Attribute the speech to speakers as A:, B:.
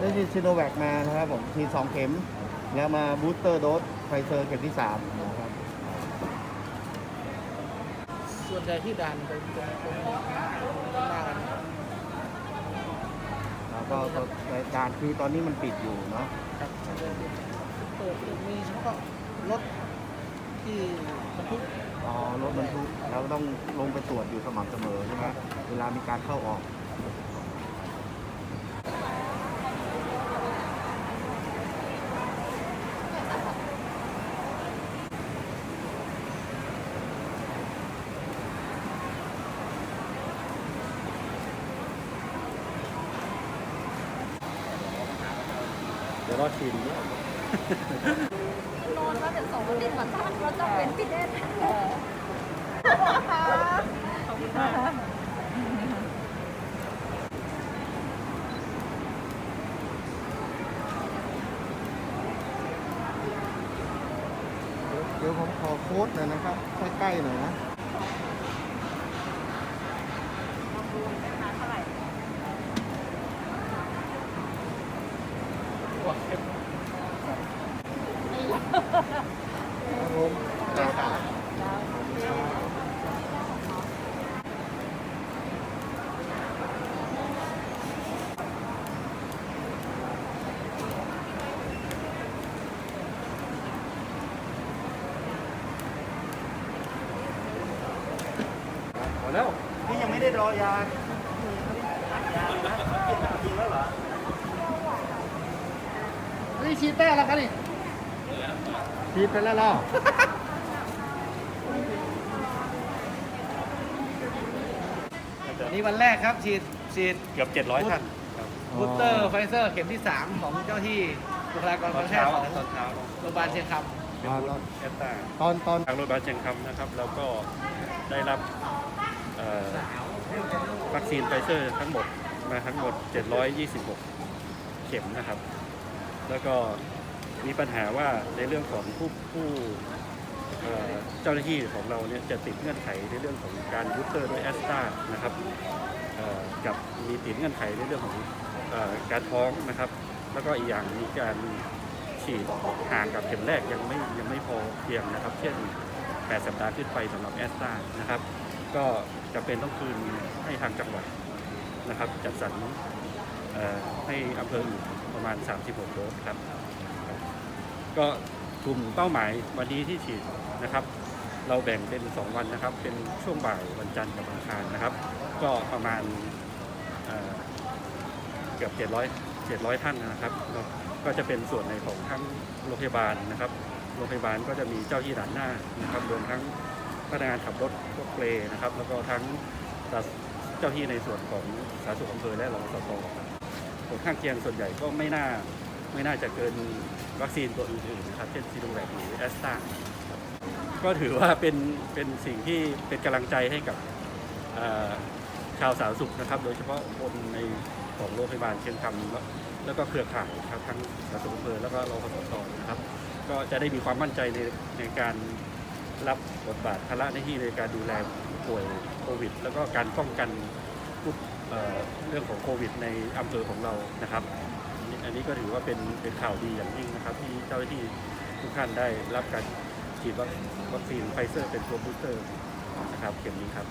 A: ฉีดซิโนแวคมานะครับผมฉีดสองเข็ม แล้วมาบูสเตอร์โดสไฟเซอร์เข็มที่สามนะครับ
B: ส่วนใหญ่ที่ด่านตรงตรงตรงตรงหน้ากัน
A: แล้วก็ก็รายการคือตอนนี้มันปิดอยู่เนาะ
B: ครับเปิดมีเฉพาะรถที่บรรทุก
A: อ๋อรถบรรทุกเราต้องลงไปตรวจอยู่สม่ำเสมอใช่ไหมเวลามีการเข้าออก
C: รอชิมด้วย
D: นอนมาเป็นสองอาทิตย์เหมือนกันเราต้องเป็นพี่เด่น
A: เดี๋ยวผมขอโค้ดหน่อยนะครับ ใกล้ๆหน่อยนะ ครับผมครับพอแล้ว นี่ยังไม่ได้รอยา
B: นี่ชีเต้แล้วกันนี่
A: ฉีดไปแล้วเหรอ
B: วันนี้วันแรกครับฉีดฉีด
C: เกือบ 700 ท่านครับ
B: บูสเตอร์ไฟเซอร์เข็มที่ 3 ของเจ้าที่บุคลากร
C: ตอ
B: ทานงแพท
C: เช้า
B: ย์ของ
C: ตอนเช้า
B: โรงพยาบาลเชียงค
C: เป็นบูธแอตตา
A: ตอนตอน
C: ทางโรงพยาบาลเชียงคำนะครับ แล้วก็ได้รับเอ่อวัคซีนไฟเซอร์ทั้งหมดมาทั้งหมด 726 เข็มนะครับ แล้วก็มีปัญหาว่าในเรื่องของผู้ผู้เจ้าหน้าที่ของเราเนี่ยจะติดเงื่อนไขในเรื่องของการบูเตอร์ด้วยแอสตรานะครับกับมีติดเงื่อนไขในเรื่องของอการท้องนะครับ แล้วก็อีกอย่างมีการฉีดห่างกับเข็มแรกยังไม่ยังไม่พอเพียงนะครับ เช่น 8 สัปดาห์ขึ้นไปสำหรับแอสตรานะครับ ก็จะเป็นต้องคืนให้ทางจังหวัดนะครับ จัดสรรให้อำเภออื่น ประมาณ 36 โดสครับ ก็กลุ่มเป้าหมายวันนี้ที่ฉีดนะครับ เราแบ่งเป็น 2 วันนะครับ เป็นช่วงบ่ายวันจันทร์กับวันอังคารนะครับ ก็ประมาณเกือบ 700 700 ท่านนะครับ ก็จะเป็นส่วนในของทั้งโรงพยาบาลนะครับ โรงพยาบาลก็จะมีเจ้าที่ด่านหน้านะครับ รวมทั้งพนักงานขับรถรถเปลนะครับ แล้วก็ทั้งเจ้าที่ในส่วนของสาธารณสุขอำเภอและรองสตครับผล ข้างเคียงส่วนใหญ่ก็ไม่น่าไม่น่าจะเกินวัคซีนตัวอื่นๆนะครับเช่นซีโนแวคหรือแอสตราก็ถือว่าเป็นเป็นสิ่งที่เป็นกำลังใจให้กับชาวสาธารณสุขนะครับ โดยเฉพาะคนในของโรงพยาบาลเชียงคำแล้วแล้วก็เครือข่ายครับทั้งสาธารณสุขอำเภอแล้วก็รองสตนะครับ ก็จะได้มีความมั่นใจในในการรับบทบาทภาระหน้าที่ในการดูแลผู้ป่วยโควิด แล้วก็การป้องกัน ผู้เเรื่องของโควิด ในอำเภอของเรานะครับ อันนี้ก็ถือว่าเป็นเป็นข่าวดีอย่างยิ่งนะครับ ที่เจ้าหน้าที่ทุกท่านได้รับการฉีดวัควัคซีนไฟเซอร์เป็นตัวบูสเตอร์นะครับเข็มนี้ครับ